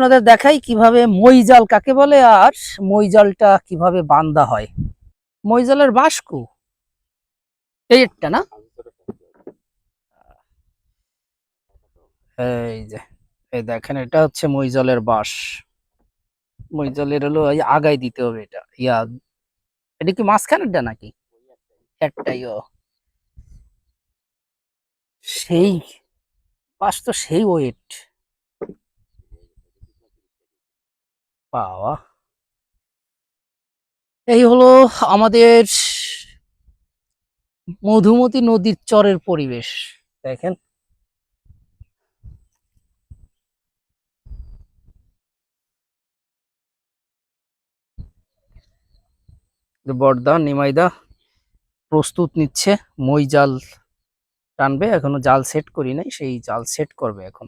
আপনাদের দেখাই কীভাবে মই জাল কাকে বলে আর মই জালটা কীভাবে বান্ধা হয়। মই জালের বাসকু এইটা না? এই যে, এই দেখেন, এটা হচ্ছে মই জলের বাঁশ মই জলের হলো এই আগায় দিতে হবে এটা। ইয়া, এটা কি মাঝখানেরটা নাকি? একটাই, ও। সেই, বাস তো সেই ওয়েট। বাবা এই হলো আমাদের মধুমতি নদীর চরের পরিবেশ। দেখেন। বর্দা নিমাইদা প্রস্তুত নিচ্ছে মই জাল টানবে এখনও জাল সেট করি নাই সেই জাল সেট করবে এখন।